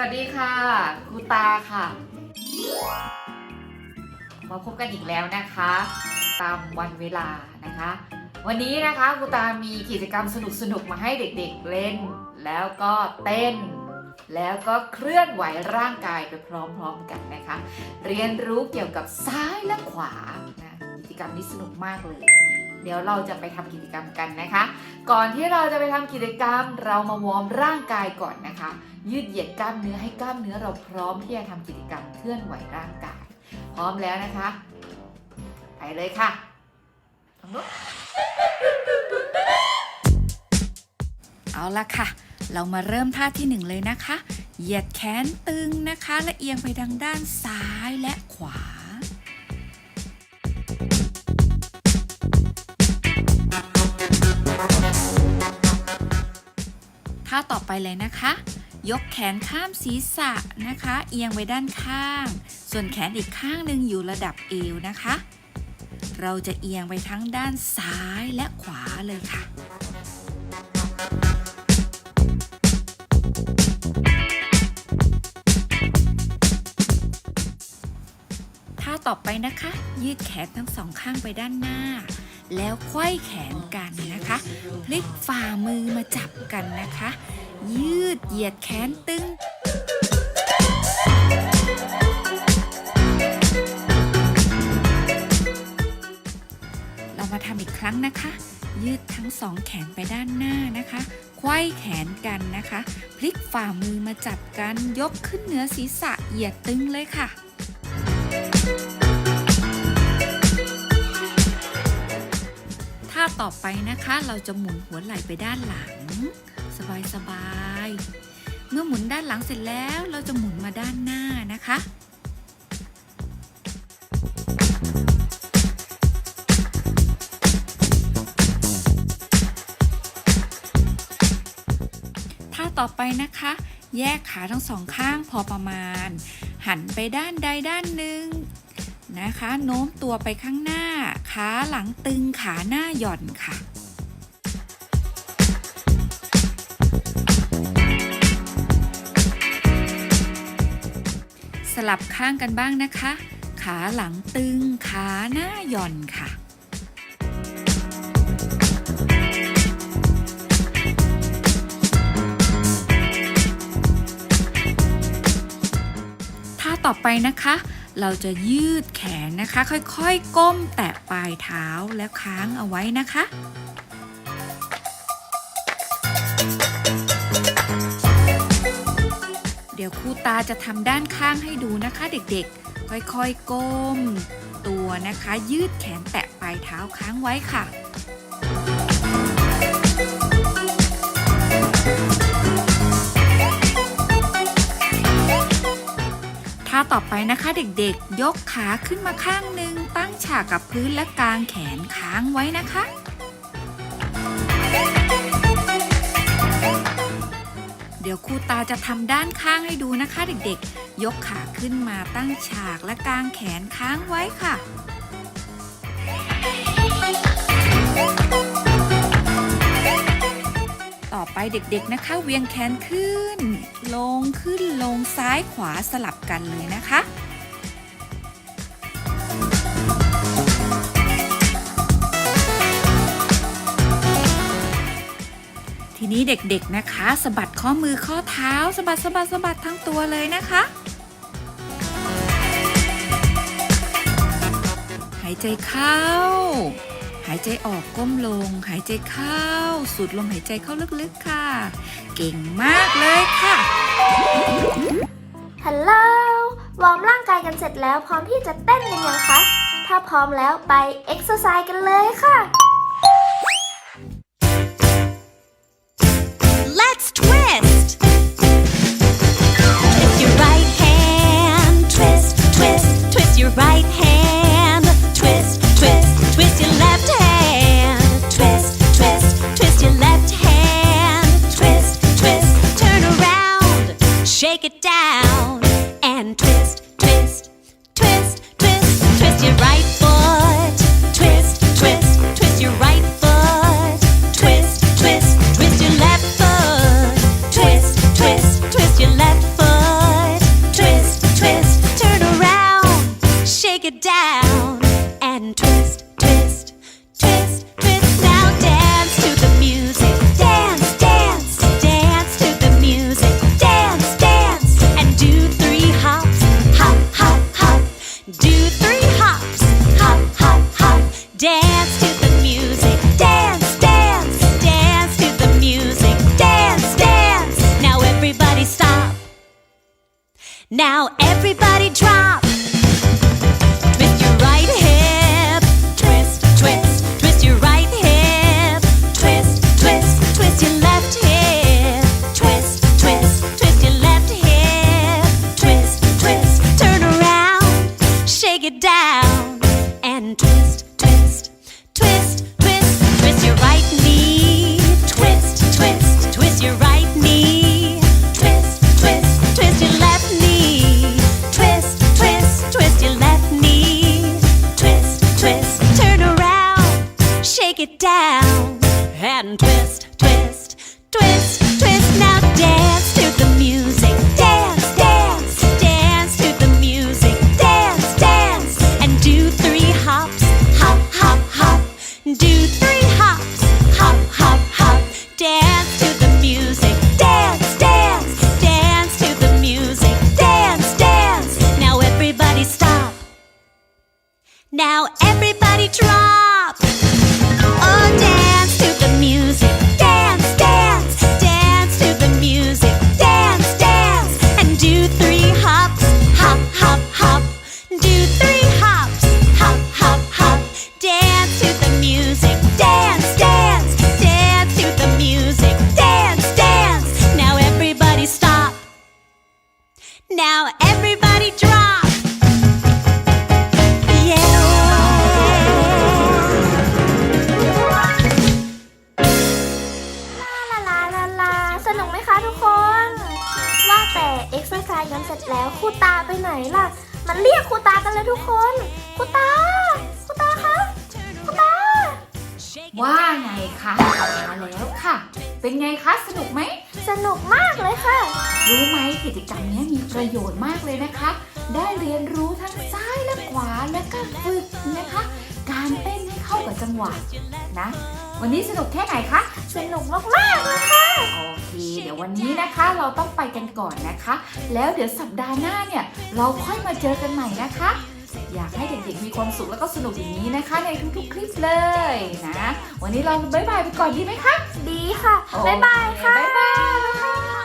วัสดีค่ะครูตาค่ะ มาพบกันอีกแล้วนะคะ ตามวันเวลานะคะ วันนี้นะคะครูตามีกิจกรรมสนุกๆมาให้เด็กๆเล่น แล้วก็เต้น แล้วก็เคลื่อนไหวร่างกายไปพร้อมๆกันนะคะ เรียนรู้เกี่ยวกับซ้ายและขวานะกิจกรรมนี้สนุกมากเลย เดี๋ยวเราจะไปทำกิจกรรมกันนะคะ ก่อนที่เราจะไปทำกิจกรรม เรามาวอร์มร่างกายก่อนนะคะ ยืดเหยียดกล้ามเนื้อให้กล้ามเนื้อเราพร้อมที่จะทำกิจกรรมเคลื่อนไหวร่างกาย พร้อมแล้วนะคะ ไปเลยค่ะทางนู้นเอาละค่ะ เรามาเริ่มท่าที่หนึ่งเลยนะคะ เหยียดแขนตึงนะคะ และเอียงไปทางด้านซ้ายและขวา ไปเลยนะคะ ยกแขนข้ามศีรษะนะคะ เอียงไปด้านข้าง ส่วนแขนอีกข้างหนึ่งอยู่ระดับเอวนะคะ เราจะเอียงไปทั้งด้านซ้ายและขวาเลยค่ะท่าต่อไปนะคะ ยืดแขนทั้งสองข้างไปด้านหน้า แล้วไขว้แขนกันนะคะ พลิกฝ่ามือมาจับกันนะคะ ยืดเหยียดแขนตึง เรามาทำอีกครั้งนะคะ ยืดทั้งสองแขนไปด้านหน้านะคะไขว้แขนกันนะคะ พลิกฝ่ามือมาจับกัน ยกขึ้นเหนือศีรษะเหยียดตึงเลยค่ะ ท่าต่อไปนะคะ เราจะหมุนหัวไหล่ไปด้านหลัง สบายๆ เมื่อหมุนด้านหลังเสร็จแล้วเราจะหมุนมาด้านหน้านะคะท่าต่อไปนะคะ แยกขาทั้งสองข้างพอประมาณ หันไปด้านใดด้านหนึ่งนะคะ โน้มตัวไปข้างหน้า ขาหลังตึงขาหน้าหย่อนค่ะ ลับข้างกันบ้างนะคะ ขาหลังตึง ขาหน้าหย่อนค่ะท่าต่อไปนะคะ เราจะยืดแขนนะคะ ค่อยๆ ก้มแตะปลายเท้าแล้วค้างเอาไว้นะคะ เดี๋ยวครูตาจะทำด้านข้างให้ดูนะคะเด็กๆ ค่อยๆก้ม ตัวนะคะยืดแขนแตะปลายเท้าค้างไว้ค่ะท่าต่อไปนะคะเด็กๆ ยกขาขึ้นมาข้างหนึ่งตั้งฉากกับพื้นและกางแขนค้างไว้นะคะ ดี๋ยวครูตาจะทำด้านข้างให้ดูนะคะเด็กๆ ยกขาขึ้นมาตั้งฉากและกางแขนค้างไว้ค่ะต่อไปเด็กๆนะคะ เวียงแขนขึ้น ลงขึ้นลงซ้ายขวาสลับกันเลยนะคะ ทีนี้เด็กๆนะคะสะบัดข้อมือข้อเท้าสะบัดสะบัดสะบัดทั้งตัวเลยนะคะ หายใจเข้า หายใจออกก้มลง หายใจเข้า สูดลมหายใจเข้าลึกๆค่ะ เก่งมากเลยค่ะฮัลโหลวอร์มร่างกายกันเสร็จแล้วพร้อมที่จะเต้นกันยังคะถ้าพร้อมแล้วไปเอ็กซ์ไซส์กันเลยค่ะ Now everybody drop. Now everybody drop. Yeah. ลาลาลาลา สนุกไหมคะทุกคน ว่าแต่เอ็กซ์ไซส์กันเสร็จแล้วครูตาไปไหนล่ะ มันเรียกครูตากันเลยทุกคนครูตา ว่าไงคะมาแล้วค่ะ เป็นไงคะสนุกไหม สนุกมากเลยค่ะ รู้ไหมกิจกรรมนี้มีประโยชน์มากเลยนะคะ ได้เรียนรู้ทั้งซ้ายและขวาและก็ฝึกนะคะ การเต้นให้เข้ากับจังหวะนะ วันนี้สนุกแค่ไหนคะ สนุกมากๆเลยค่ะ โอเค เดี๋ยววันนี้นะคะเราต้องไปกันก่อนนะคะ แล้วเดี๋ยวสัปดาห์หน้าเนี่ยเราค่อยมาเจอกันใหม่นะคะ อยากให้เด็กๆมีความสุขแล้วก็สนุกอย่างนี้นะคะ ในทุกๆคลิปเลยนะ วันนี้เราบ๊ายบายไปก่อนดีไหมคะ ดีค่ะ บ๊ายบายค่ะ บ๊ายบาย